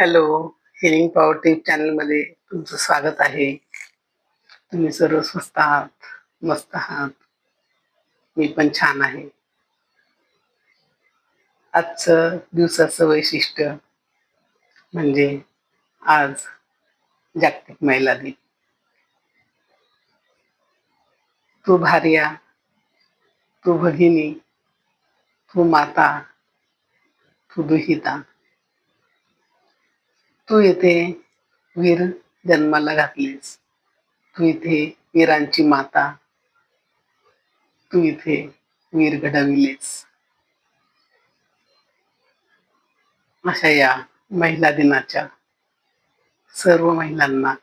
Hello healing power tip चॅनलमध्ये तुमचं स्वागत आहे. तुम्ही सर्व स्वस्त आहात मस्त आहात. मी पण छान आहे. आजचं दिवसाचं वैशिष्ट्य म्हणजे आज जागतिक महिला दिन. तू भार्या तू भगिनी तू माता तू दुहिता. तू इथे वीर जन्माला घातलीस. तू इथे वीरांची माता. तू इथे वीर घडविलेस. अशा या महिला दिनाच्या सर्व महिलांना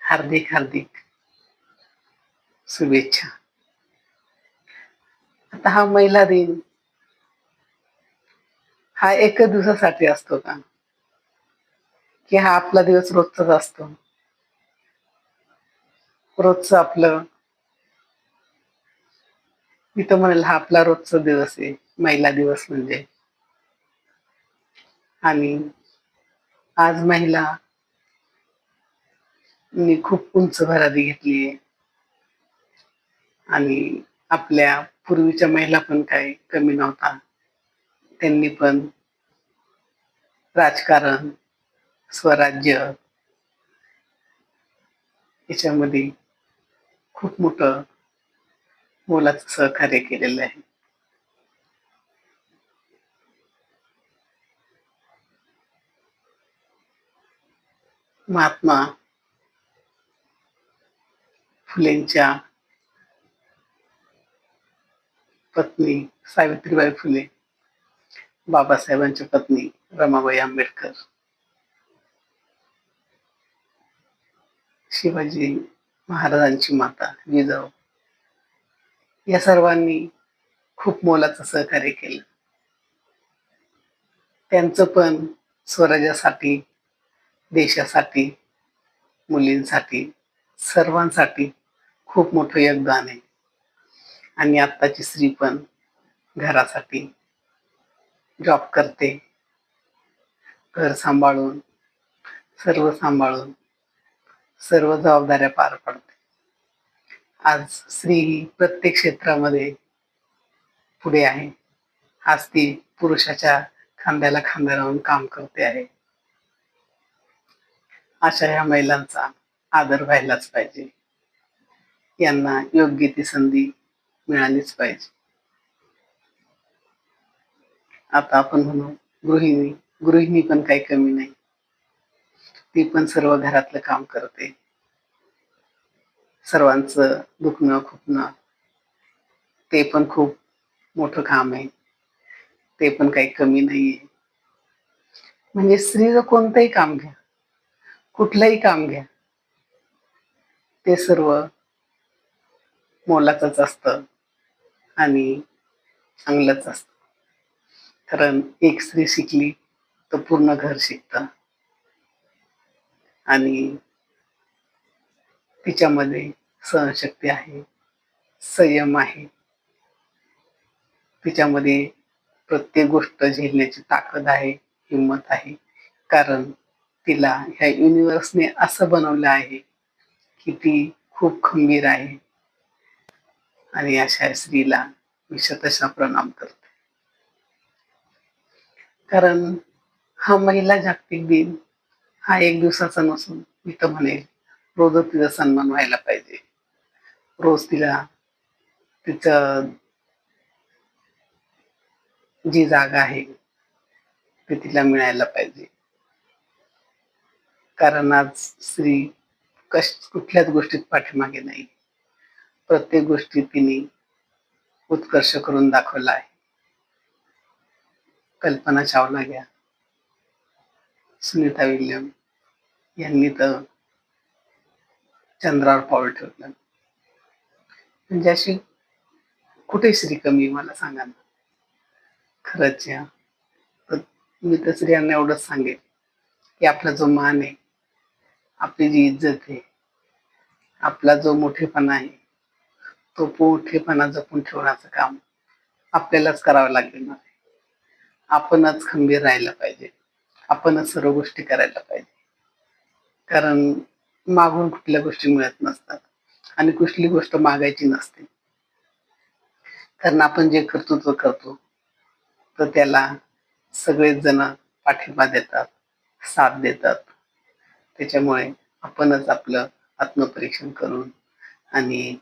हार्दिक हार्दिक शुभेच्छा. आता हा महिला दिन हा एक दिवसासाठी असतो का? की हा आपला दिवस रोजचाच असतो. रोजचं आपलं. मी तर म्हणेल हा आपला रोजचा दिवस आहे महिला दिवस म्हणजे. आणि आज महिला मी खूप उंच भरारी घेतली आहे. आणि आपल्या पूर्वीच्या महिला पण काही कमी नव्हता. त्यांनी पण राजकारण स्वराज्य. याच्यामध्ये खूप मोठं मोलाचं सहकार्य केलेलं आहे. महात्मा फुलेंच्या पत्नी सावित्रीबाई फुले बाबासाहेबांच्या पत्नी रमाबाई आंबेडकर. शिवाजी महाराजांची माता जिजाऊ या सर्वांनी खूप मोलाचं सहकार्य केलं. त्यांचं पण स्वराज्यासाठी देशासाठी मुलींसाठी सर्वांसाठी खूप मोठं योगदान आहे. आणि आत्ताची स्त्री पण घरासाठी जॉब करते. घर सांभाळून सर्व सांभाळून सर्व जबाबदाऱ्या पार पडते. आज स्त्री ही प्रत्येक क्षेत्रामध्ये पुढे आहे. आज ती पुरुषाच्या खांद्याला खांदा लावून काम करते आहे. अशा ह्या महिलांचा आदर व्हायलाच पाहिजे. यांना योग्य ती संधी मिळालीच पाहिजे. आता आपण म्हणू गृहिणी गृहिणी पण काही कमी नाही. ती पण सर्व घरातलं काम करते. सर्वांचं दुखणं खुपणं ते पण खूप मोठं काम आहे. ते पण काही कमी नाहीये. म्हणजे स्त्रीचं कोणतंही काम घ्या. कुठलंही काम घ्या. ते सर्व मोलाचंच असतं आणि चांगलंच असतं. कारण एक स्त्री शिकली तर पूर्ण घर शिकतं. आणि तिच्यामध्ये सहनशक्ती आहे संयम आहे. तिच्यामध्ये प्रत्येक गोष्ट झेलण्याची ताकद आहे हिंमत आहे. कारण तिला ह्या युनिव्हर्सने असं बनवलं आहे की ती खूप खंबीर आहे. आणि अशा स्त्रीला मी शतशा प्रणाम करते. कारण हा महिला जागतिक दिन हा एक दिवसाचा नसून मी तर म्हणेल रोजच तिचा सन्मान व्हायला पाहिजे. रोज तिला तिचं जी जागा आहे ती तिला मिळायला पाहिजे. कारण आज स्त्री कश कुठल्याच गोष्टीत पाठीमागे नाही. प्रत्येक गोष्टी तिने उत्कर्ष करून दाखवला आहे. कल्पना चावला घ्या. सुनीता विल्यम यांनी तर चंद्रावर पाऊल ठेवलं. म्हणजे अशी कुठे स्त्री कमी मला सांगा ना. खरंच या. तर मी तर स्त्रियांना एवढंच सांगेन की आपला जो मान आहे आपली जी इज्जत आहे आपला जो मोठेपणा आहे तो मोठेपणा जपून ठेवण्याचं काम आपल्यालाच करावं लागेल ना आपणच खंबीर राहिलं पाहिजे. आपणच सर्व गोष्टी करायला पाहिजे. कारण मागून कुठल्या गोष्टी मिळत नसतात आणि कुठली गोष्ट मागायची नसते. कारण आपण जे कर्तृत्व करतो. तर त्याला सगळेच जण पाठिंबा देतात साथ देतात. त्याच्यामुळे आपणच आपलं आत्मपरीक्षण करून आणि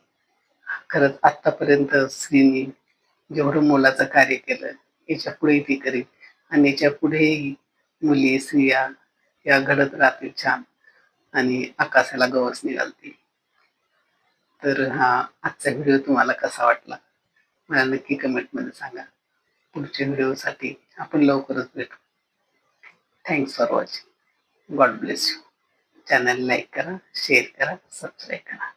खरंच आत्तापर्यंत स्त्रीने जेवढं मोलाचं कार्य केलं याच्या पुढेही ती करेल आणि याच्या पुढेही मुली स्त्रिया या घडत राहतील छान. आणि आकाशाला गवस निघालतील तर हा आजचा व्हिडिओ तुम्हाला कसा वाटला? मला नक्की कमेंटमध्ये सांगा. पुढच्या व्हिडिओसाठी आपण लवकरच भेटू. Thanks for watching God bless you channel like करा शेअर करा सबस्क्राईब करा.